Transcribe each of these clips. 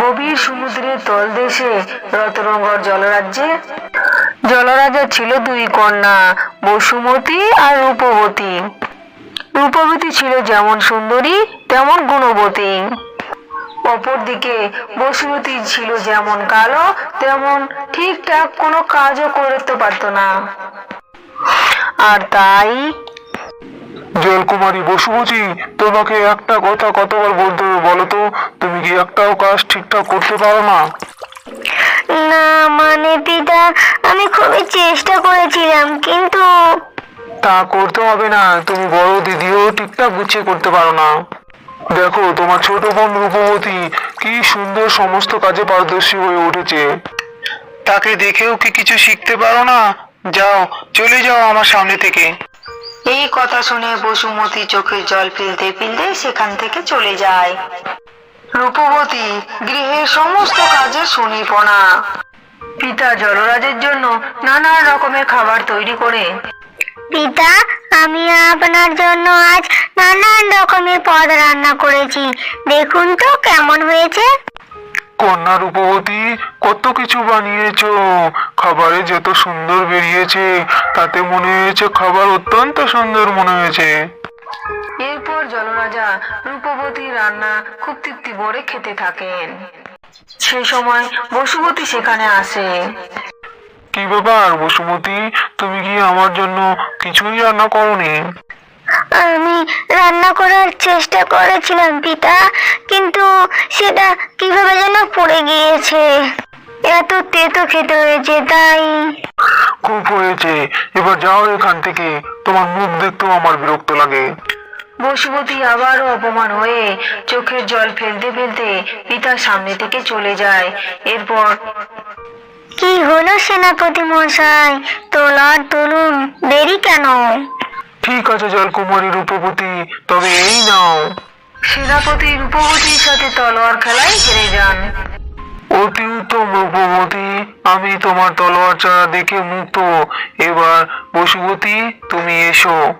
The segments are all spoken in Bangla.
গভীর সমুদ্রের তলদেশে রতরঙ্গর জলরাজ্যে। জলরাজা ছিল দুই কন্যা, বসুমতী আর রূপবতী। রূপবতী ছিল যেমন সুন্দরী, তেমন গুণবতী। অপরদিকে বসুমতী ছিল যেমন কালো, তেমন ঠিকঠাক কোনো কাজও করতে পারতো না। আর তাই জলকুমারী বসুমতী তোমাকে একটা কথা কতবার বলতে হবে বলো তো? তুমি কি একটাও কাজ ঠিকঠাক করতে পারো না? না মানে পিতা আমি খুবই চেষ্টা করেছিলাম কিন্তু তা করতে হবে না তুমি বড় দিদিও ঠিকঠাক গুছিয়ে করতে পারো না। দেখো তোমার ছোট বোন রূপবতী কি সুন্দর সমস্ত কাজে পারদর্শী হয়ে উঠেছে। তাকে দেখেও কি কিছু শিখতে পারো না? যাও চলে যাও আমার সামনে থেকে। এই কথা শুনে বসুমতী চোখের জল ফেলতে ফেলতে সেখান থেকে চলে যায়। রূপবতী, গৃহের সমস্ত কাজে সুনিপনা পিতা জলরাজের জন্য নানা রকমের খাবার তৈরি করে। পিতা, আমি আপনার জন্য আজ নানান রকমের পদ রান্না করেছি। দেখুন তো কেমন হয়েছে। কন্যা রূপবতী কত কিছু বানিয়েছো। খাবারে যত সুন্দর বেরিয়েছে তাতে মনে হয়েছে খাবার অত্যন্ত সুন্দর মনে হয়েছে। এরপর জলরাজা রূপবতী রান্না খুব তৃপ্তি ভরে খেতে থাকেন। সে সময় বসুমতী সেখানে আসে। কি ব্যাপার বসুমতী? তুমি কি আমার জন্য কিছুই রান্না করনি? আমি রান্না করার চেষ্টা করেছিলাম পিতা কিন্তু সেটা কীভাবে যেন পড়ে গিয়েছে। এত তেতো খেতে হয়েছে তাই। খুব হয়েছে। এবার যাও এখান থেকে। তোমার মুখ দেখতেও আমার বিরক্ত লাগে। বসুমতী আবারও অপমান হয়ে চোখের জল ফেলতে ফেলতে পিতার সামনে থেকে চলে যায়। এরপর কি হলো সেনাপতি মশাই? তোলার তুলুন দেরি কেন? ঠিক আছে জলকুমারী রূপবতী তবে এই নাও। সেনাপতি রূপবতীর সাথে তলোয়ার খেলায় হেরে যান। অতি উত্তম রূপবতী আমি তোমার তলোয়ার চারা দেখে মুক্ত। এবার বসুমতী তুমি এসো।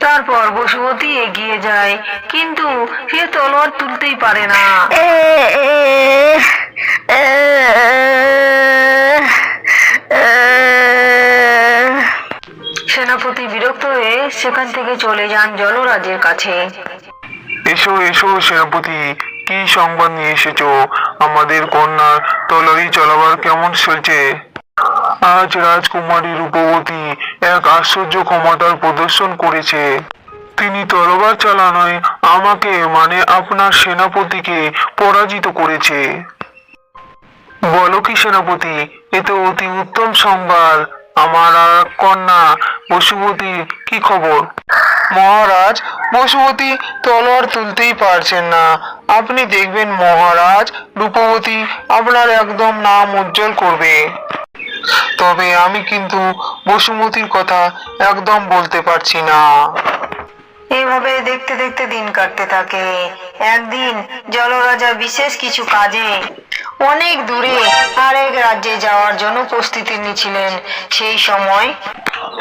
তারপর বসুমতী এগিয়ে যায় কিন্তু সে তলোয়ার তুলতেই পারে না। এ, এ, এ, এ, সেনাপতি বিরক্ত হয়ে সেখান থেকে চলে যান জলরাজের কাছে। এসো এসো সেনাপতি, কি সংবাদ নিয়ে এসেছ? আমাদের কন্যার তলারি চলাবার কেমন চলছে? আজ রাজকুমারী রূপবতী এক আশ্চর্য ক্ষমতার প্রদর্শন করেছে। তিনি তরবার চালানোয় আমাকে মানে আপনার সেনাপতিকে, পরাজিত করেছে। বলো কি সেনাপতি, এ তো অতি উত্তম সংবাদ। আমার আর কন্যা বসুমতীর কি খবর? মহারাজ, বসুমতী তলোয়ার তুলতেই পারছেন না। আপনি দেখবেন মহারাজ, রূপবতী আপনার একদম নাম উজ্জ্বল করবে। তবে আমি কিন্তু বসুমতির কথা একদম বলতে পারছি না। এভাবে দেখতে দেখতে দিন কাটতে থাকে। একদিন জলরাজা বিশেষ কিছু কাজে অনেক দূরে আরেক রাজ্যে যাওয়ার জন্য প্রস্তুতি নিচ্ছিলেন। সেই সময়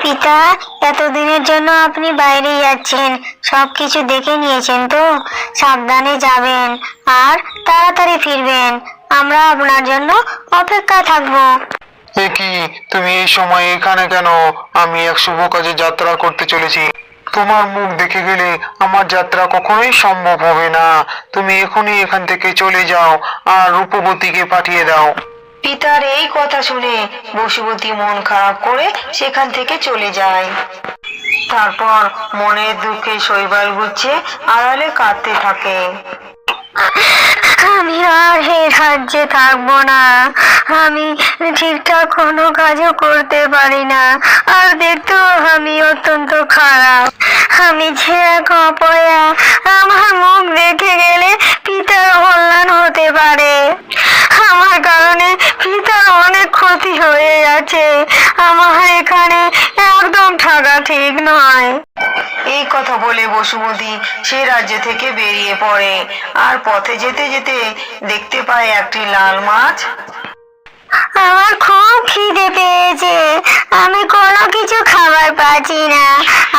পিতা এতদিনের জন্য আপনি বাইরে যাচ্ছেন। সবকিছু দেখে নিয়েছেন তো? সাবধানে যাবেন আর তাড়াতাড়ি ফিরবেন। আমরা আপনার জন্য অপেক্ষা থাকব। এ কি? তুমি এই সময় এখানে কেন? আমি এক শুভ কাজে যাত্রা করতে চলেছি। তোমার মুখ দেখে গেলে আমার যাত্রা কখনোই সম্ভব হবে না। তুমি এখনই এখান থেকে চলে যাও আর রূপবতীকে পাঠিয়ে দাও। পিতার এই কথা শুনে বসুমতী মন খারাপ করে সেখান থেকে চলে যায়। তারপর মনের দুঃখে শৈবাল গুচ্ছে, আড়ালে কাঁদতে থাকে। আমি আর এই রাজ্যে থাকব না। আমি ঠিকঠাক কোনো কাজও করতে পারি না। আর দেখতেও আমি অত্যন্ত খারাপ। আমি যে এক অপয়া, আমার মুখ দেখে গেলে পিতার কল্যাণ হতে পারে। ক্ষতি হয়ে যাচ্ছে আমার এখানে একদম থাকা ঠিক নয়। এই কথা বলে বসুমতী সে রাজ্য থেকে বেরিয়ে পড়ে। আর পথে যেতে যেতে দেখতে পায় একটি লাল মাছ। আমার খুব খিদে পেয়েছে। আমি কোনো কিছু খাবার পাচ্ছি না।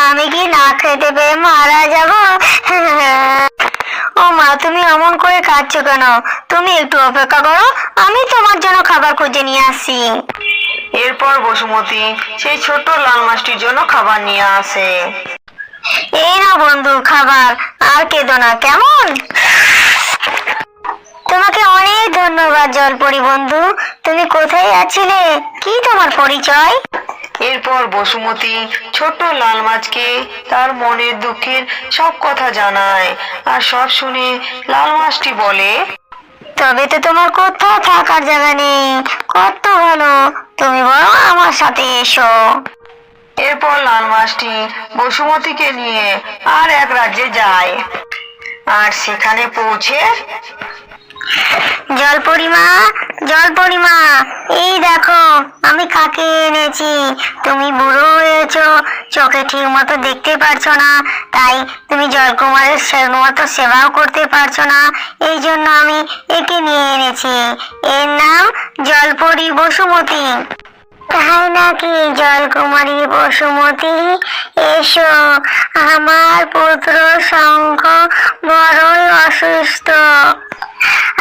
আমি কি না খেতে পেয়ে মারা যাব? ও মা তুমি অমন করে কাঁদছো কেন? তুমি একটু অপেক্ষা করো আমি তোমার জন্য খাবার খুঁজে নিয়ে আসি। এরপর বসুমতী সেই ছোট লাল মাছটির জন্য খাবার নিয়ে আসে। এই না বন্ধু খাবার। আর কেদো না কেমন? তোমাকে অনেক ধন্যবাদ জলপরি বন্ধু। তুমি কোথায় আছিলে? কি তোমার পরিচয়? এরপর বসুমতী ছোট্ট লাল মাছকে তার মনের দুঃখের সব কথা জানায় আর সব শুনে লাল মাছটি বলে তবে তো তোমার কোথাও থাকার জায়গা নেই। কত ভালো। তুমি বরং আমার সাথে এসো। এরপর লাল মাছটি বসুমতীকে নিয়ে আর এক রাজ্যে যায়। আর সেখানে পৌঁছে জল পরিমা এই দেখো, আমি কাকে এনেছি? তুমি বুড়ো হয়েছ, চোখে ঠিক মতো দেখতে পারছ না। তাই তুমি জলকুমারের মতো সেবাও করতে পারছ না। এই জন্য আমি একে নিয়ে এনেছি। এর নাম জলপরি বসুমতী। তাই নাকি জলকুমারী বসুমতী? এসো, আমার পুত্র শঙ্খ বড়ই অসুস্থ।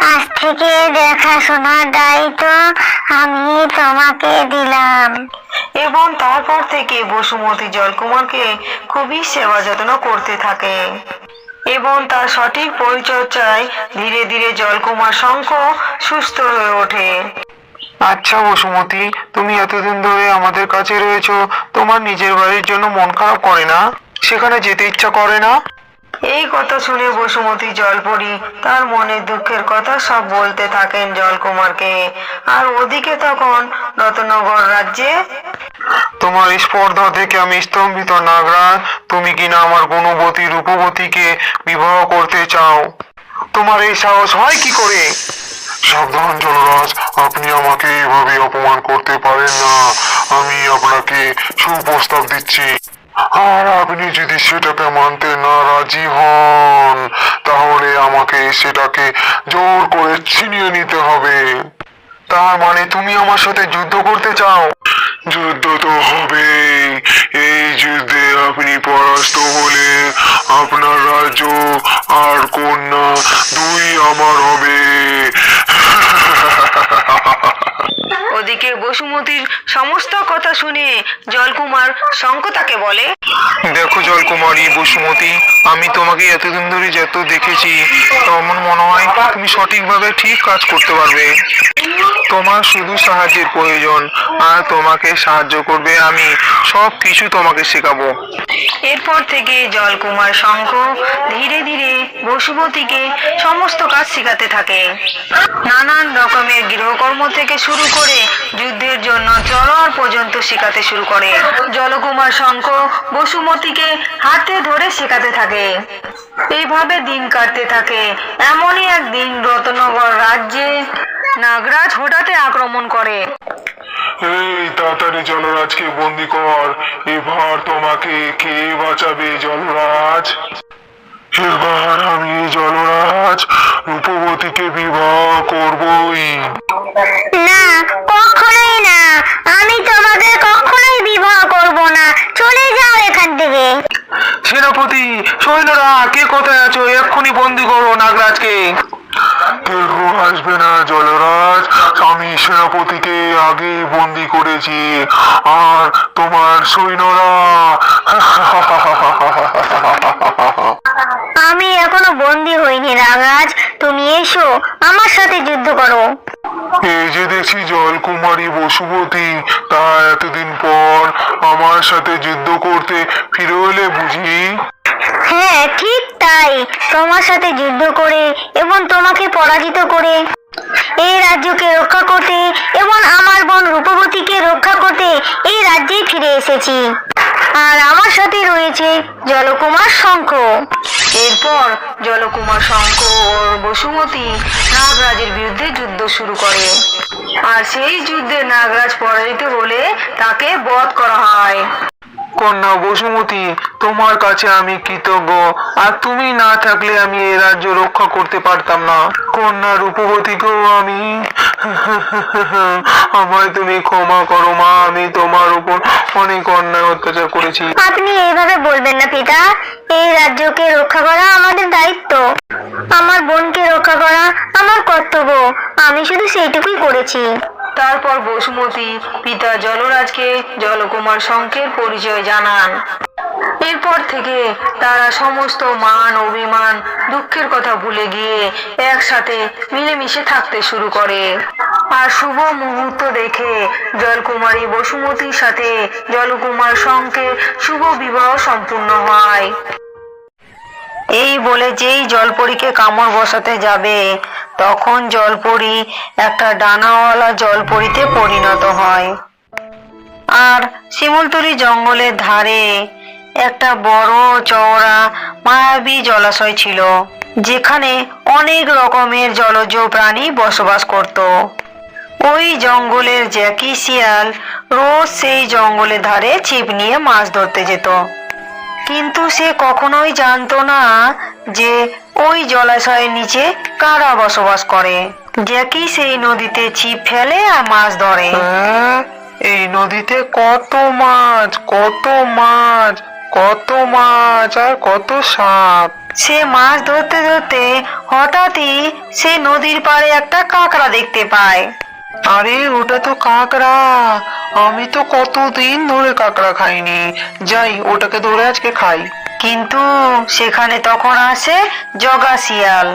আজ থেকে দেখাশোনার দায়িত্ব আমি তোমাকে দিলাম। এবং তারপর থেকে বসুমতী জলকুমারকে খুবই সেবা যত্ন করতে থাকে। এবং তার সঠিক পরিচর্যায় ধীরে ধীরে জলকুমার শঙ্খ সুস্থ হয়ে ওঠে। আচ্ছা বসুমতী তুমি এতদিন ধরে আমাদের কাছে রয়েছো তোমার নিজের বাড়ির জন্য মন খারাপ করে না? সেখানে যেতে ইচ্ছা করে না? এই কথা শুনে বসুমতী জলপরি তার মনের দুঃখের কথা সব বলতে থাকেন জলকুমারকে। আর ওদিকে তখন রতনগর রাজ্যে? তোমার স্পর্ধা থেকে আমি স্তম্ভিত নাগরাজ। তুমি কিনা আমার গুণবতী রূপবতীকে বিবাহ করতে চাও? তোমার এই সাহস হয় কি করে? সাবধান জলরাজ আপনি আমাকে এভাবে অপমান করতে পারেন না। আমি আপনাকে সুপ্রস্তাব দিচ্ছি। আর আপনি যদি সেটাকে মানতে না রাজি হন, তাহলে আমাকে সেটাকে জোর করে ছিনিয়ে নিতে হবে। তার মানে তুমি আমার সাথে যুদ্ধ করতে চাও? যুদ্ধ তো হবে এই যুদ্ধে আপনি পরাস্ত হলে আপনার রাজ্য আর কন্যা দুই আমার হবে। ওদিকে বসুমতীর সমস্ত কথা শুনে জলকুমার শঙ্খ তাকে বলে দেখো জলকুমারী বসুমতী আমি তোমাকে এতদিন ধরে যত দেখেছি আমার মনে হয় তুমি সঠিকভাবে ঠিক কাজ করতে পারবে। তোমার শুধু সাহায্যের প্রয়োজন আর তোমাকে সাহায্য করবে আমি। সব কিছু তোমাকে শেখাবো। এরপর থেকে জলকুমার শঙ্খ ধীরে ধীরে বসুমতীকে সমস্ত কাজ শেখাতে থাকে। নানান রকমের গৃহকর্ম থেকে শুরু করে যুদ্ধের জন্য তলোয়ার পর্যন্ত শেখাতে শুরু করে। জলকুমার শঙ্খ বসুমতীকে হাতে ধরে শেখাতে থাকে। এইভাবে দিন কাটতে থাকে। এমনই একদিন রতনগর রাজ্যে নাগরাজ হঠাৎ আক্রমণ করে। এই তাড়াতাড়ি জলরাজকে বন্দি কর। এবার তোমাকে কে বাঁচাবে জলরাজ? এবার আমি জলরাজ রূপবতীকে বিবাহ করবই। না আমি তোমাকে কখনোই বিবাহ করব না। চলে যাও এখান থেকে। সেনাপতি সৈন্যরা কে কোথায় আছো? এক্ষুনি বন্দি করো নাগরাজকে। কেউ আসবে না জলরাজ। আমি সেনাপতিকে আগে বন্দি করেছি। আর তোমার সৈন্যরা আমি এখনও বন্দি হইনি নাগরাজ তুমি এসো আমার সাথে যুদ্ধ করো। এই যে দেখছি জলকুমারী বসুমতী তা এতদিন পর আমার সাথে যুদ্ধ করতে ফিরে এলে বুঝি? হ্যাঁ ঠিক তাই তোমার সাথে যুদ্ধ করে এবং তোমাকে পরাজিত করে। এই রাজ্যকে রক্ষা করতে এবং আমার বোন রূপবতীকে রক্ষা করতে এই রাজ্যেই ফিরে এসেছি। আর আমার সাথে রয়েছে জলকুমার শঙ্খ। এরপর জলকুমার শঙ্খ ও বসুমতী নাগরাজের বিরুদ্ধে যুদ্ধ শুরু করে। আর সেই যুদ্ধে নাগরাজ পরাজিত হলে তাকে বধ করা হয়। কন্যা বসুমতী, তোমার কাছে আমি কৃতজ্ঞ। আর তুমি না থাকলে আমি এই রাজ্য রক্ষা করতে পারতাম না। কন্যা রূপবতীকেও আমি আমায় তুমি ক্ষমা করো মা, আমি তোমার উপর অনেক অন্যায় অত্যাচার করেছি। আপনি এইভাবে বলবেন না পিতা। এই রাজ্যকে রক্ষা করা আমাদের দায়িত্ব। আমার বোনকে রক্ষা করা আমার কর্তব্য। আমি শুধু সেইটুকুই করেছি। তারপর বসুমতী পিতা জলরাজকে জলকুমার শঙ্কের পরিচয় জানান। এরপর থেকে তারা সমস্ত মান, অভিমান, দুঃখের কথা ভুলে গিয়ে একসাথে মিলেমিশে থাকতে শুরু করে। আর শুভ মুহূর্ত দেখে জলকুমারী বসুমতীর সাথে জলকুমার শঙ্কের শুভ বিবাহ সম্পূর্ণ হয়। এই বলে যেই জলপরীকে কামড় বসাতে যাবে তখন জলপরি একটা ডানাওয়ালা জলপরিতে পরিণত হয়। আর শিমুলতলি জঙ্গলের ধারে একটা বড় চওড়া মায়াবী জলাশয় ছিল, যেখানে অনেক রকমের জলজ প্রাণী বসবাস করত। ওই জঙ্গলের জ্যাকি শিয়াল রোজ সেই জঙ্গলের ধারে ছিপ নিয়ে মাছ ধরতে যেত। কিন্তু সে কখনোই জানতো না যে ওই জলাশয়ের নিচে কারা বসবাস করে? জ্যাকি সেই নদীতে ছিপ ফেলে আর মাছ ধরে। হ্যাঁ, এই নদীতে কত মাছ কত মাছ কত মাছ আর কত সাপ। সে মাছ ধরতে ধরতে হঠাৎই সে নদীর পাড়ে একটা কাঁকড়া দেখতে পায়। আরে ওটা তো কাঁকড়া। আমি তো কতদিন ধরে কাঁকড়া খাইনি। যাই ওটাকে ধরে আজকে খাই। কিন্তু সেখানে তখন আসে জগা শিয়াল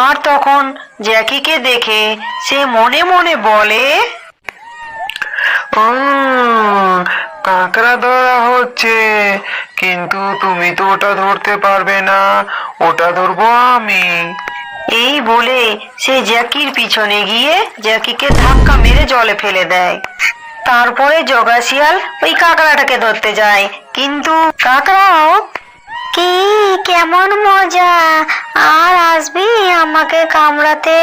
আর তখন জ্যাকিকে দেখে সে মনে মনে বলে কাঁকড়া ধরা হচ্ছে, কিন্তু তুমি তো ওটা ধরতে পারবে না, ওটা ধরবো আমি। এই বলে সে জ্যাকির পিছনে গিয়ে জ্যাকিকে ধাক্কা মেরে জলে ফেলে দেয়। তারপরে জগা শিয়াল ওই কাঁকড়াটাকে ধরতে যায়। কিন্তু কাঁকড়াও কি কেমন মজা? আর আসবি আমাকে কামড়াতে?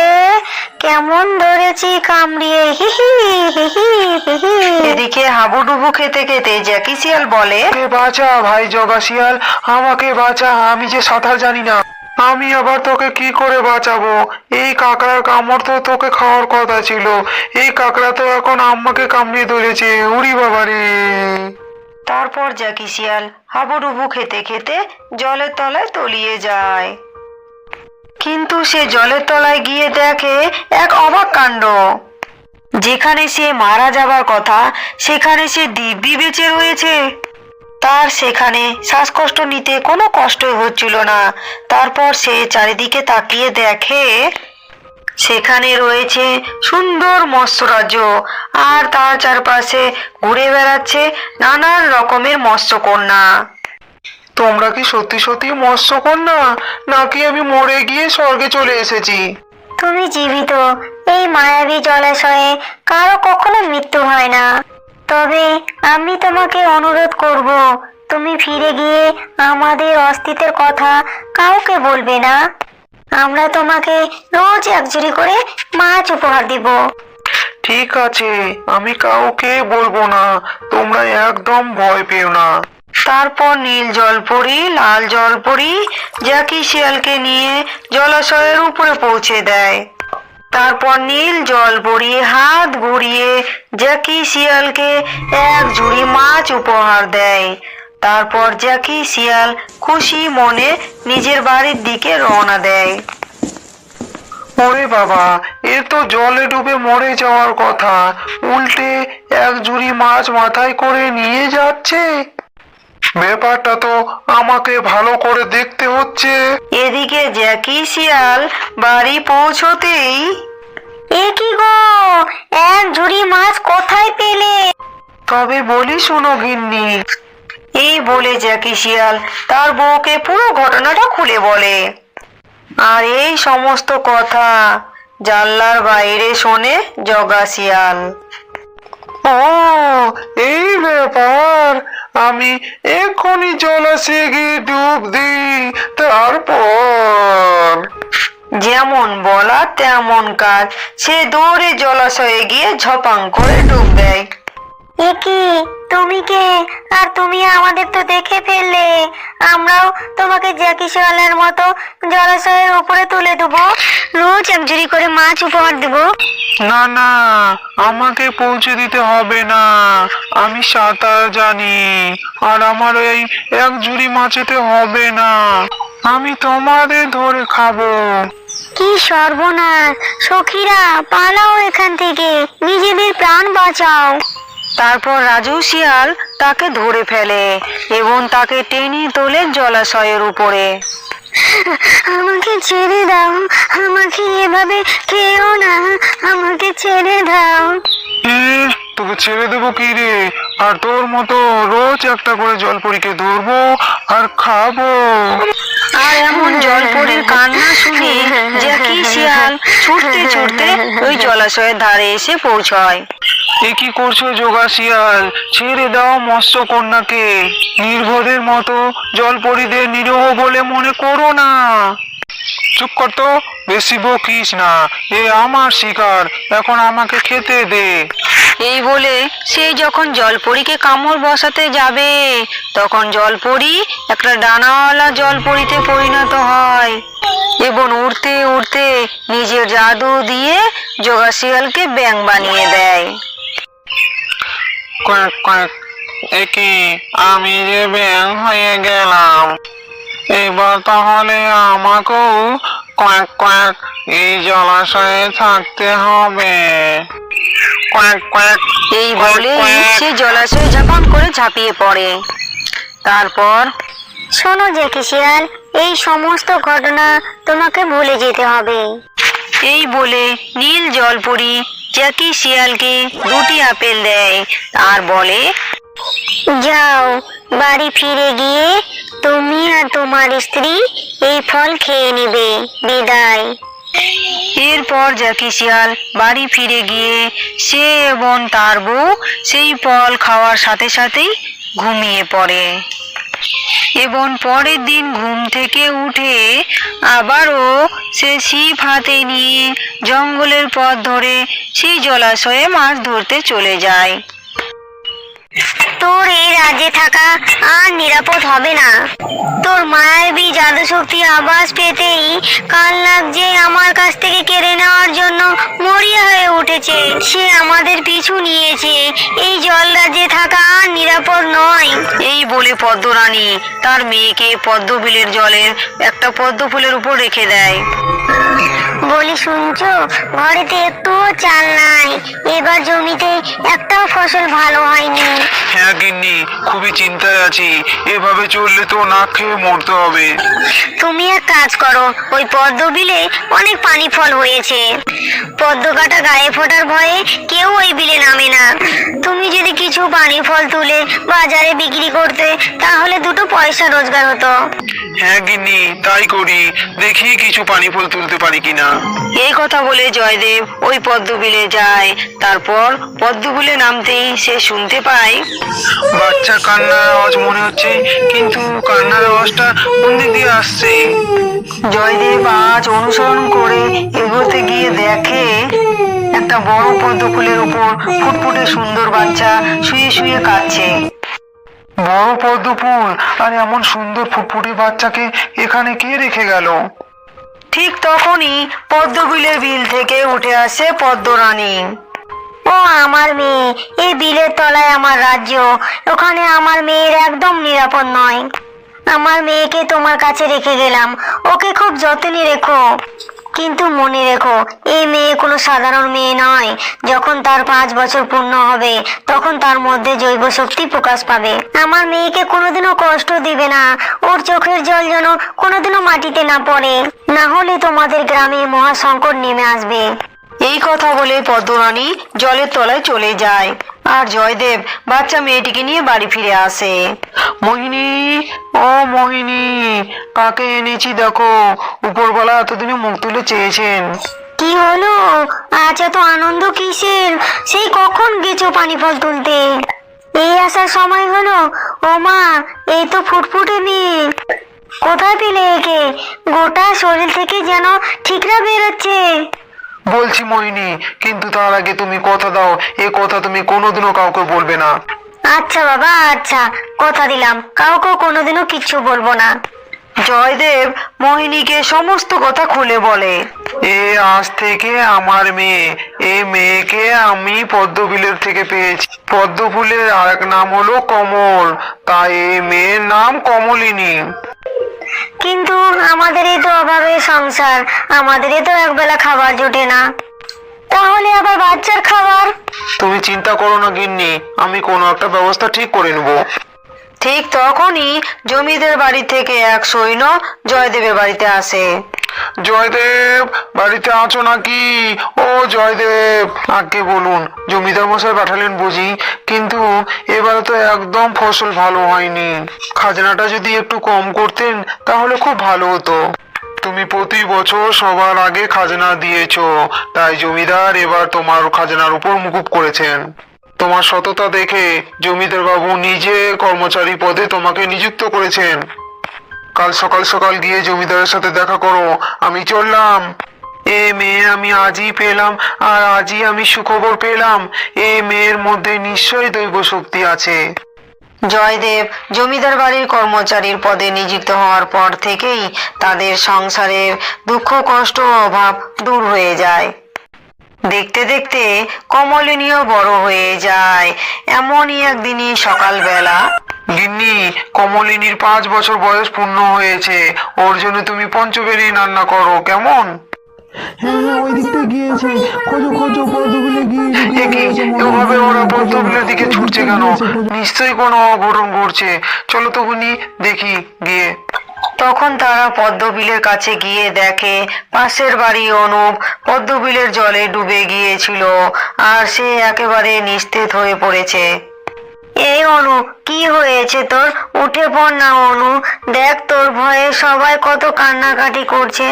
কেমন ধরেছি কামড়িয়ে? হি হি হি হি হি হি। এদিকে হাবুডুবু খেতে খেতে জ্যাকি শিয়াল বলে বাঁচা ভাই জগা শিয়াল আমাকে বাঁচা আমি যে সাঁতার জানি না। আমি আবার তোকে কি করে বাঁচাবো? এই কাঁকড়ার কামড় তো তোকে খাওয়ার কথা ছিল। এই কাঁকড়া তো এখন আম্মাকে কামড়ে ধরেছে, উড়ি বাবারে। তারপর জ্যাকি শিয়াল হাবুডুবু খেতে খেতে জলের তলায় তলিয়ে যায়। কিন্তু সে জলের তলায় গিয়ে দেখে এক অবাক কাণ্ড। যেখানে সে মারা যাবার কথা, সেখানে সে দিব্যি বেঁচে রয়েছে। তার সেখানে শ্বাসকষ্ট নিতে কোনো কষ্টই হচ্ছিল না। তারপর সে চারিদিকে তাকিয়ে দেখে সেখানে রয়েছে সুন্দর মৎস্যরাজ্য আর তার চারপাশে ঘুরে বেড়াচ্ছে নানান রকমের মৎস্যকন্যা। তোমরা কি সত্যি সত্যি মৎস্যকন্যা? নাকি আমি মরে গিয়ে স্বর্গে চলে এসেছি? তুমি জীবিত। এই মায়াবী জলাশয়ে কারও কখনো মৃত্যু হয় না। তবে আমি তোমাকে অনুরোধ করব, তুমি ফিরে গিয়ে আমাদের অস্তিত্বের কথা কাউকে বলবে না। আমরা তোমাকে রোজ একজুড়ি করে মাছ উপহার দিব। ঠিক আছে, আমি কাউকে বলব না, তোমরা একদম ভয় পেও না। তারপর নীল জলপরি, লাল জলপরি, জ্যাকি শিয়ালকে নিয়ে জলাশয়ের উপরে পৌঁছে দেয়। তারপর নীল জলপরি হাত ঘুরিয়ে জ্যাকি শিয়ালকে এক ঝুড়ি মাছ উপহার দেয়। তারপর জ্যাকি শিয়াল খুশি মনে নিজের বাড়ির দিকে রওনা দেয়। ওরে বাবা, এ তো জলে ডুবে মরে যাওয়ার কথা। উল্টে এক ঝুড়ি মাছ মাথায় করে নিয়ে যাচ্ছে। ব্যাপারটা তো আমাকে ভালো করে দেখতে হচ্ছে। এদিকে জ্যাকি শিয়াল বাড়ি পৌঁছতেই এ কি গো? এক ঝুড়ি মাছ কোথায় পেলে? তবে বলি শোনো গিন্নি। এই বলে জ্যাকি শিয়াল তার বউকে পুরো ঘটনাটা খুলে বলে। আর এই সমস্ত কথা জানলার বাইরে শোনে জগা শিয়াল। ও, এই ব্যাপার। আমি এক্ষুনি জলাশয়ে গিয়ে ডুব দিই। তারপর? যেমন বলা, তেমন কাজ। সে দৌড়ে জলাশয়ে গিয়ে ঝপাং করে ডুব দেয়। এ কি তুমি কে? আর তুমি আমাদের তো দেখে ফেললে। আমরাও তোমাকে জ্যাকি শিয়ালের মতো জলাশয়ের উপরে তুলে দেবো। রোজ একজুড়ি করে মাছ উপহার দেবো। না না আমাকে পৌঁছে দিতে হবে না। আমি সাঁতার জানি আর আমার এই এক ঝুড়ি মাছেতে হবে না। আমি তোমাদের ধরে খাব। কি সর্বনাশ সখীরা পালাও এখান থেকে। নিজেদের প্রাণ বাঁচাও। তারপর রাজু শিয়াল তাকে ধরে ফেলে এবং তাকে টেনে তোলে জলাশয়ের উপরে। আমাকে ছেড়ে দাও আমাকে এভাবে খেয়েও না আমাকে ছেড়ে দাও। তোকে ছেড়ে দেবো কি রে? আর তোর মতো রোজ একটা করে জলপরীকে ধরবো আর খাব। আর এমন জলপরীর কান্না শুনে জ্যাকি শিয়াল ছুটতে ছুটতে ওই জলাশয়ের ধারে এসে পৌঁছয়। এ কি করছ যোগা শিয়াল? ছেড়ে দাও মৎস্য কন্যাকে। নির্ভদের মতো জলপরীদের নিরহ বলে মনে করো না। চুপ কর তো বেশি বকিস না। এ আমার শিকার এখন আমাকে খেতে দে। এই বলে সে যখন জলপরীকে কামড় বসাতে যাবে তখন জলপরী একটা ডানাওয়ালা জলপরীতে পরিণত হয় এবং উড়তে উড়তে নিজের জাদু দিয়ে যোগা শিয়ালকে ব্যাং বানিয়ে দেয়। কয়েক কয়েক একে আমি যে ব্যাং হয়ে গেলাম। এবার তাহলে আমাকেও কয়েক কয়েক এই জলাশয়ে থাকতে হবে। কয়েক কয়েক এই বলে সে জলাশয়ে ঝাপান করে ঝাঁপিয়ে পড়ে। তারপর শোনো জেকি শিয়াল এই সমস্ত ঘটনা তোমাকে ভুলে যেতে হবে। এই বলে নীল জলপরি জ্যাকি শিয়ালকে দুটি আপেল দেয়। আর বলে যাও, বাড়ি ফিরে গিয়ে তুমি আর তোমার স্ত্রী এই ফল খেয়ে নেবে। বিদায়। এরপর জ্যাকি শিয়াল বাড়ি ফিরে গিয়ে সে এবং তার বউ সেই ফল খাওয়ার সাথে সাথেই ঘুমিয়ে পড়ে। এবং পরের দিন ঘুম থেকে উঠে আবারও সে ছিপ হাতে নিয়ে জঙ্গলের পথ ধরে সেই জলাশয়ে মাছ ধরতে চলে যায়। তোর এই রাজ্যে থাকা আর নিরাপদ হবে না। তোর মায়াবী জাদু শক্তি আবাস পেতেই কাল যে আমার কাছ থেকে কেড়ে নেওয়ার জন্য মরিয়া হয়ে উঠেছে সে আমাদের পিছু নিয়েছে। এই জল রাজ্যে থাকা আর নিরাপদ নয়। এই বলে পদ্মরানী তার মেয়েকে পদ্মবিলের জলের একটা পদ্ম ফুলের উপর রেখে দেয়। বলি শুনছো? ঘরেতে একটুও চাল নাই। এবার জমিতে একটাও ফসল ভালো হয়নি। হ্যাঁ গিন্নি খুবই চিন্তায় আছি। এভাবে চললে তো না খেয়ে মরতে হবে। তুমি এক কাজ করো ওই পদ্ম বিলে অনেক পানি ফল হয়েছে। পদ্ম কাটা গায়ে ফোটার ভয়ে কেউ ওই বিলে নামে না। তুমি যদি কিছু পানি ফল তুলে বাজারে বিক্রি করতে তাহলে দুটো পয়সা রোজগার হতো। হ্যাঁ গিন্নি তাই করি। দেখি কিছু পানি ফল তুলতে পারি কিনা। এই কথা বলে জয়দেব ওই পদ্মবিলে যায়। তারপর পদ্মবিলে নামতেই সে শুনতে পায় বাচ্চা কান্নার আওয়াজ মনে হচ্ছে কিন্তু কান্নার আওয়াজটা কোন দিক দিয়ে আসছে? জয়দেব আজ অনুসরণ করে এগোতে গিয়ে দেখে একটা বড় পদ্ম ফুলের উপর ফুটফুটে সুন্দর বাচ্চা শুয়ে শুয়ে কাঁদছে। বড় পদ্ম ফুল আর এমন সুন্দর ফুটফুটে বাচ্চাকে এখানে কে রেখে গেল? ঠিক তখনই পদ্মবিলের বিল থেকে উঠে আসে পদ্মরানী। ও আমার মেয়ে, এই বিলের তলায় আমার রাজ্য। ওখানে আমার মেয়ের একদম নিরাপদ নয়। আমার মেয়েকে তোমার কাছে রেখে গেলাম। ওকে খুব যত্নে রেখো। কিন্তু মনে রেখো, এই মেয়ে কোনো সাধারণ মেয়ে নয়। যখন তার পাঁচ বছর পূর্ণ হবে, তখন তার মধ্যে জৈব শক্তি প্রকাশ পাবে। আমার মেয়েকে কোনোদিনও কষ্ট দিবে না। ওর চোখের জল যেন কোনোদিনও মাটিতে না পড়ে। না হলে তোমাদের গ্রামে মহা সংকট নেমে আসবে। এই কথা বলে পদ্মরানী জলের তলায় চলে যায়। আর জয়দেব বাচ্চা মেয়েটিকে নিয়ে বাড়ি ফিরে আসে। মোহিনী ও মোহিনী কাকে এনেছি দেখো? উপরবেলা এতদিনে মুখ তুলে চেয়েছেন। কি হলো? আজ এত আনন্দ কিসের? সেই কখন গেছো পানি ফল তুলতে? এই আসার সময় হলো? ও মা এই তো ফুটফুটে মেয়ে কোথায় পেলে একে? গোটা শরীর থেকে যেন ঠিকরা বেরোচ্ছে। বলছি মোহিনী কিন্তু তার আগে তুমি কথা দাও এ কথা তুমি কোনোদিনও কাউকে বলবে না। আচ্ছা বাবা আচ্ছা কথা দিলাম কাউকে কোনোদিনও কিচ্ছু বলব না। জয়দেব মোহিনীকে সমস্ত কথা খুলে বলে এ আজ থেকে আমার মেয়ে এ মেয়েকে আমি পদ্মফুলের থেকে পেয়েছি। পদ্ম ফুলের আরেক নাম হলো কমল তাই এই মেয়ের নাম কমলিনী। কিন্তু আমাদেরই তো অভাবে সংসার, আমাদেরই তো একবেলা খাবার জোটে না। তাহলে আবার বাচ্চার খাবার? তুমি চিন্তা করো না গিন্নি, আমি কোনো একটা ব্যবস্থা ঠিক করে নেব। ঠিক তখনই জমিদের বাড়ি থেকে এক সৈন্য জয়দেবের বাড়িতে আসে। জয়দেব, বাড়িতে আছো নাকি? ও জয়দেব, আগে বলুন, জমিদার মশাই পাঠালেন বুঝি, কিন্তু এবারে তো একদম ফসল ভালো হয়নি। খাজনাটা যদি একটু কম করতেন, তাহলে খুব ভালো হতো। তুমি প্রতি বছর সবার আগে খাজনা দিয়েছ, তাই জমিদার এবার তোমার খাজনার উপর মুকুব করেছেন। তোমার সততা দেখে জমিদার বাবু নিজে কর্মচারী পদে তোমাকে নিযুক্ত করেছেন। কাল সকাল সকাল গিয়ে জমিদারের সাথে দেখা করো, আমি চললাম। এ মেয়ে আমি আজই পেলাম, আর আজই আমি সুখবর পেলাম। এ মেয়ের মধ্যে নিশ্চয়ই দৈব শক্তি আছে। জয়দেব, জমিদার বাড়ির কর্মচারীর পদে নিযুক্ত হওয়ার পর থেকেই তাদের সংসারের দুঃখ, কষ্ট অভাব দূর হয়ে যায়। দেখতে দেখতে কমলিনীও বড় হয়ে যায়। এমনই একদিনই সকালবেলা। গিন্নি কমলিনীর পাঁচ বছর বয়স পূর্ণ হয়েছে। ওর জন্য তুমি পঞ্চবেরি রান্না করো কেমন? এভাবে ওরা পদ্মগুলোর দিকে ছুটছে কেন? নিশ্চয়ই কোনো অঘটন ঘটছে। চলো তো গুনি দেখি গিয়ে। তখন তারা পদ্মবিলের কাছে গিয়ে দেখে, পাশের বাড়ি অনুপ পদ্মবিলের জলে ডুবে গিয়েছিল আর সে একেবারে নিস্তেজ হয়ে পড়েছে। এই অনু কি হয়েছে তোর? উঠে পড় না অনু দেখ তোর ভয়ে সবাই কত কান্নাকাটি করছে।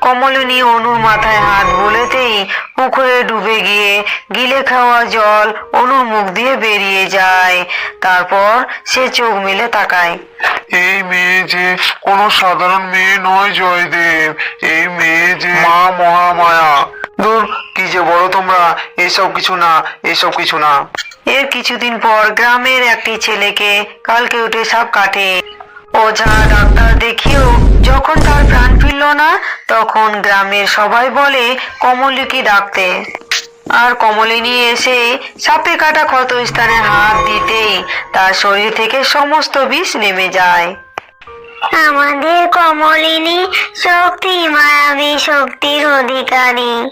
কমলিনী অনুর মাথায় হাত বুলেতেই পুকুরে ডুবে গিয়ে গিলে খাওয়া জল অনুর মুখ দিয়ে বেরিয়ে যায়। তারপর সে চোখ মেলে তাকায়। এই মেয়ে যে কোনো সাধারণ মেয়ে নয় জয়দেব। এই মেয়ে যে মা মহামায়া। দূর কি যে বলো তোমরা এসব কিছু না এসব কিছু না। এর কিছুদিন পর গ্রামের একটি ছেলেকে কালকে উঠে সাপ কাটে। ওঝা ডাক্তার দেখিয়েও যখন তার প্রাণ ফিরল না, তখন গ্রামের সবাই বলে, কমলিকে ডাকতে। আর কমলিনী এসে সাপে কাটা ক্ষত স্থানে হাত দিতেই তার শরীর থেকে সমস্ত বিষ নেমে যায়। আমাদের কমলিনী শক্তি মায়াবী শক্তির অধিকারী।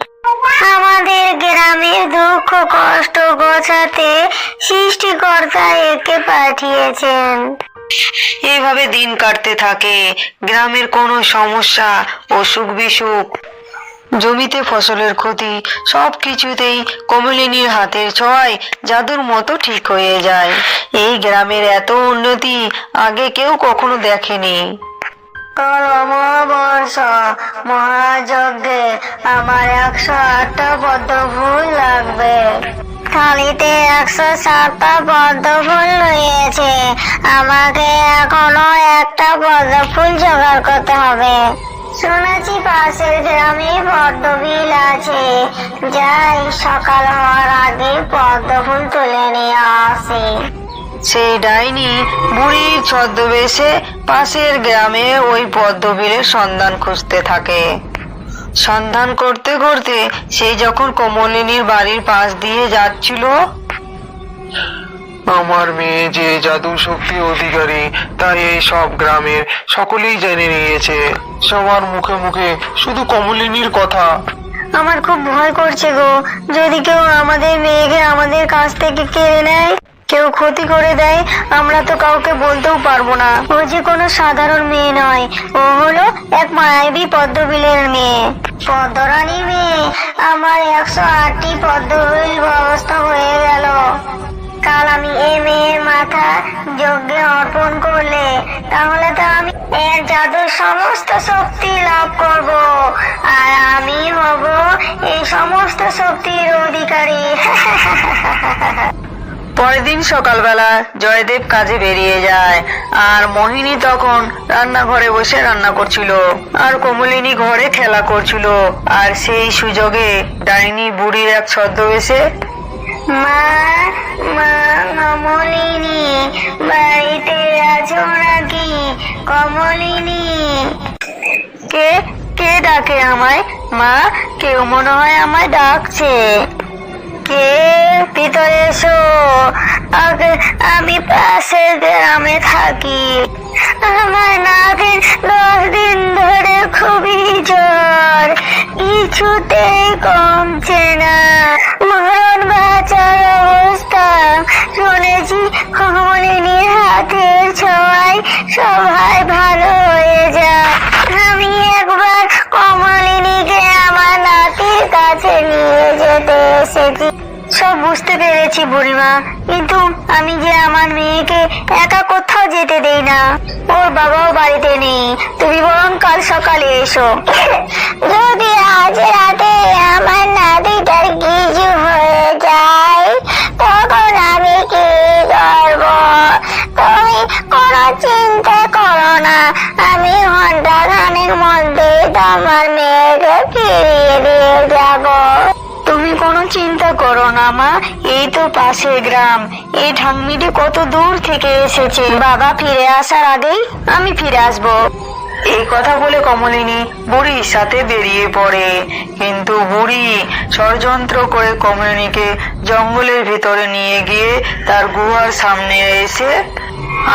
আমাদের গ্রামের দুঃখ কষ্ট গোছাতে সৃষ্টিকর্তা একে পাঠিয়েছেন। এইভাবে দিন কাটতে থাকে। গ্রামের কোনো সমস্যা, অসুখ বিসুখ, জমিতে ফসলের ক্ষতি সব কিছুতেই কমলিনীর হাতের ছোঁয়ায় জাদুর মতো ঠিক হয়ে যায়। এই গ্রামের এত উন্নতি আগে কেউ কখনো দেখেনি। মহাযজ্ঞে আমার একশো আটটা পদ্ম ফুল লাগবে। থালিতে একশো সাতটা পদ্ম ফুল রয়েছে। আমাকে এখনও একটা পদ্ম ফুল জোগাড় করতে হবে। শুনেছি পাশের গ্রামে পদ্মবিল আছে। যাই, সকাল হওয়ার আগে পদ্ম ফুল তুলে নিয়ে আসে। সেই ডাইনি বুড়ির ছদ্মবেশে পাশের গ্রামে ওই পদ্মবিলের সন্ধান খুঁজতে থাকে। সন্ধান করতে করতে সেই যখন কমলিনীর বাড়ির পাশ দিয়ে যাচ্ছিল আমার মেয়ে যে জাদু শক্তি অধিকারী তাই এই সব গ্রামের সকলেই জেনে নিয়েছে। সবার মুখে মুখে শুধু কমলিনীর কথা। আমার খুব ভয় করছে গো। যদি কেউ আমাদের মেয়েকে আমাদের কাছ থেকে কেড়ে নেয় কেউ ক্ষতি করে দেয়, আমরা তো কাউকে বলতেও পারব না। ও যে কোনো সাধারণ মেয়ে নয়। ও হলো এক মায়াবী পদ্মবিলের মেয়ে। পদ্মরানী মেয়ে, আমার একশো আটটি পদ্মবিল ব্যবস্থা হয়ে গেল। কাল আমি এই মেয়ের মাথা যজ্ঞে অর্পণ করলে, তাহলে তো আমি এর জাদুর সমস্ত শক্তি লাভ করব। আর আমি হব এই সমস্ত শক্তির অধিকারী। পরের দিন সকালবেলা জয়দেব কাজে বেরিয়ে যায়। আর মোহিনী তখন রান্নাঘরে বসে রান্না করছিল। আর কমলিনী ঘরে খেলা করছিল। আর সেই সুযোগে ডাইনি বুড়ির এক ছদ্মবেশে মা মা, কমলিনী, বাড়িতে আছো নাকি? কমলিনী। কে কে ডাকে আমায়? মা, কেউ মনে হয় আমায় ডাকছে। কে ভিতরে এসো? আমি পাশের গ্রামে থাকি। আমার নাতির দশ দিন ধরে খুবই জ্বর। কিছুতেই কমছে না। মরণ বাঁচার অবস্থা। শুনেছি কমলিনীর হাতের ছোঁয়ায় সবাই ভালো হয়ে যায়। আমি একবার কমলিনীকে আমার নাতির কাছে নিয়ে বুঝতে পেরেছি বুড়িমা। কিন্তু আমি যে আমার মেয়েকে একা কোথাও যেতে দেই না, ওর বাবাও বাড়িতে নেই। তুমি বরং কাল সকালে এসো। যদি আজ রাতে আমার নাতিটার কিছু হয়ে যায়, তখন আমি কি করব? তুমি কোনো চিন্তা করো না। আমি ঘণ্টা খানের মধ্যেই তোমার মেয়েকে ফিরিয়ে দিয়ে যাব। করো না মা এই তো পাশে গ্রাম। এই ঠাম্মিটি কত দূর থেকে এসেছে। বাবা ফিরে আসার আগেই আমি ফিরে আসব। এই কথা বলে কমলিনী বুড়ির সাথে বেরিয়ে পড়ে। কিন্তু বুড়ি ষড়যন্ত্র করে কমলিনীকে জঙ্গলের ভিতরে নিয়ে গিয়ে তার গুহার সামনে এসে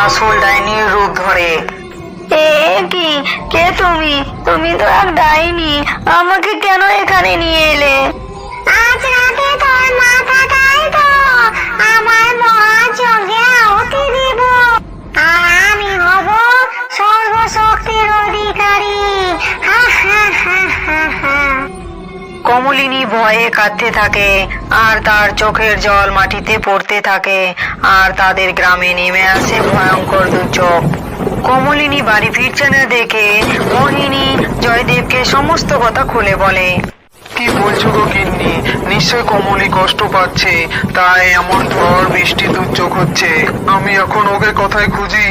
আসল ডাইনির রূপ ধরে। কি? কে তুমি? তুমি তো এক ডাইনি। আমাকে কেন এখানে নিয়ে এলে? আর কমলিনী ভয়ে কাঁদতে থাকে, আর তার চোখের জল মাটিতে পড়তে থাকে, আর তাদের গ্রামে নেমে আসে ভয়ঙ্কর দুর্যোগ। কমলিনী বাড়ি ফিরছে না দেখে মোহিনী জয়দেবকে সমস্ত কথা খুলে বলে। কি বলছো গো গিন্নি? নিশ্চয় কমলি কষ্ট পাচ্ছে তাই এমন ঝড় বৃষ্টি দুর্যোগ হচ্ছে আমি এখন ওকে কোথায় খুঁজি।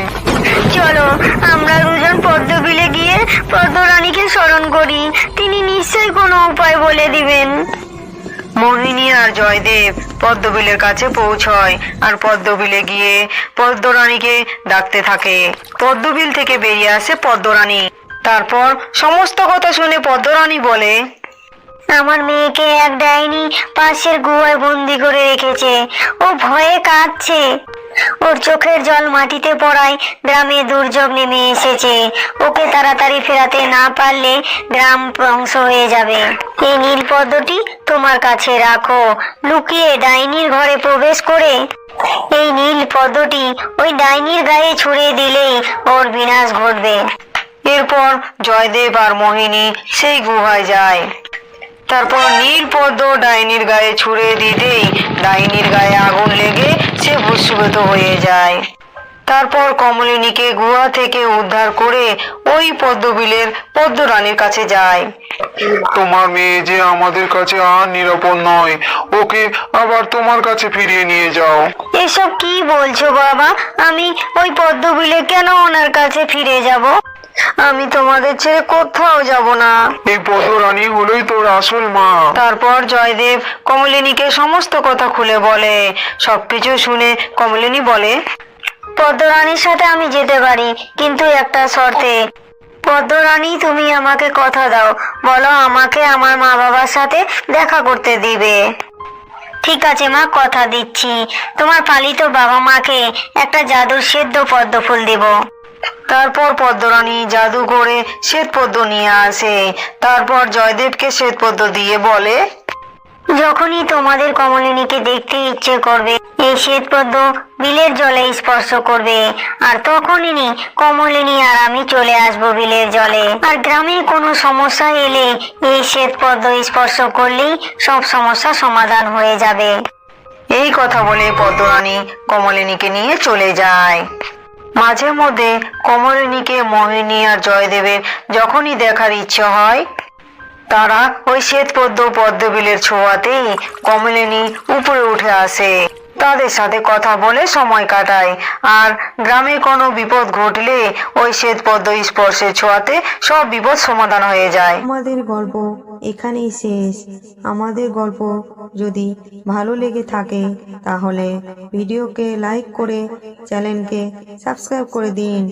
চলো আমরা দুজন পদ্মবিলে গিয়ে পদ্মরানীকে স্মরণ করি। তিনি নিশ্চয়ই কোনো উপায় বলে দিবেন। মোহিনী আর জয়দেব পদ্মবিলের কাছে পৌঁছয় আর পদ্মবিলে গিয়ে পদ্মরানীকে ডাকতে থাকে। পদ্মবিল থেকে বেরিয়ে আসে পদ্মরানী। তারপর সমস্ত কথা শুনে পদ্মরানী বলে আমার মেয়েকে এক ডাইনি পাশের গুহায় বন্দি করে রেখেছে। ও ভয়ে কাঁদছে। ওর চোখের জল মাটিতে পড়ায় গ্রামে দুর্যোগ নেমে এসেছে। ওকে তাড়াতাড়ি ফেরাতে না পারলে গ্রাম ধ্বংস হয়ে যাবে। এই নীল পদ্মটি তোমার কাছে রাখো। লুকিয়ে ডাইনির ঘরে প্রবেশ করে এই নীল পদ্মটি ওই ডাইনির গায়ে ছুঁড়ে দিলেই ওর বিনাশ ঘটবে। এরপর জয়দেব আর মোহিনী সেই গুহায় যায়। তারপর নীলপদ্ম ডাইনির গায়ে ছুঁড়ে দিতেই ডাইনির গায়ে আগুন লেগে সে ভস্মীভূত হয়ে যায়। তারপর কমলিনীকে গুহা থেকে উদ্ধার করে ওই পদ্মবিলের পদ্মরানীর কাছে যায়। তোমার মেয়ে যে আমাদের কাছে আর নিরাপদ নয় ওকে আবার তোমার কাছে ফিরিয়ে নিয়ে যাও। এসব কি বলছো বাবা? আমি ওই পদ্মবিলে কেন ওনার কাছে ফিরে যাব? আমি তোমাদের ছেড়ে কোথাও যাব না। এই পদরানী হলোই তোর আসল মা। তারপর জয়দেব কমলিনীকে সমস্ত কথা খুলে বলে। সবকিছু শুনে কমলিনী বলে পদ্মরানীর সাথে আমি যেতে পারি কিন্তু একটা শর্তে। পদ্মরানী তুমি আমাকে কথা দাও। বলো আমাকে আমার মা বাবার সাথে দেখা করতে দিবে। ঠিক আছে মা কথা দিচ্ছি। তোমার পালিত বাবা মাকে একটা জাদুর সেদ্ধ পদ্ম ফুল দিব। তারপর পদ্মরানী জাদু করে শ্বেতপদ্ম নিয়ে আসে। তারপর জয়দেবকে শ্বেতপদ্ম দিয়ে বলে যখনই তোমাদের কমলিনীকে দেখতে ইচ্ছে করবে এই শ্বেতপদ্ম বিলের জলে স্পর্শ করবে। আর তখনই কমলিনী আর আমি চলে আসব বিলের জলে। আর গ্রামে কোনো সমস্যা এলে এই শ্বেতপদ্ম স্পর্শ করলেই সব সমস্যা সমাধান হয়ে যাবে। এই কথা বলে পদ্মরানী কমলিনীকে নিয়ে চলে যায়। মাঝে মধ্যে কমলিনীকে মোহিনী আর জয়দেবের যখনই দেখার ইচ্ছে হয়, তারা ওই শ্বেতপদ্ম পদ্মবিলের ছোঁয়াতেই কমলিনী উপরে উঠে আসে। তাদের সাথে কথা বলে সময় কাটায়। আর গ্রামে কোনো বিপদ ঘটলে ওই শ্বেতপদ্ম স্পর্শে ছোঁয়াতে সব বিপদ সমাধান হয়ে যায়। আমাদের গল্প এখানেই শেষ। আমাদের গল্প যদি ভালো লেগে থাকে, তাহলে ভিডিওকে লাইক করে চ্যানেলকে সাবস্ক্রাইব করে দিন।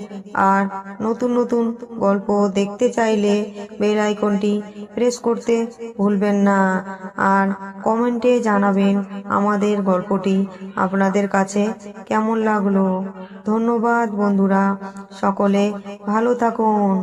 আর নতুন নতুন গল্প দেখতে চাইলে বেল আইকনটি প্রেস করতে ভুলবেন না। আর কমেন্টে জানাবেন আমাদের গল্পটি আপনাদের কাছে কেমন লাগল? ধন্যবাদ বন্ধুরা সকলে ভালো থাকুন।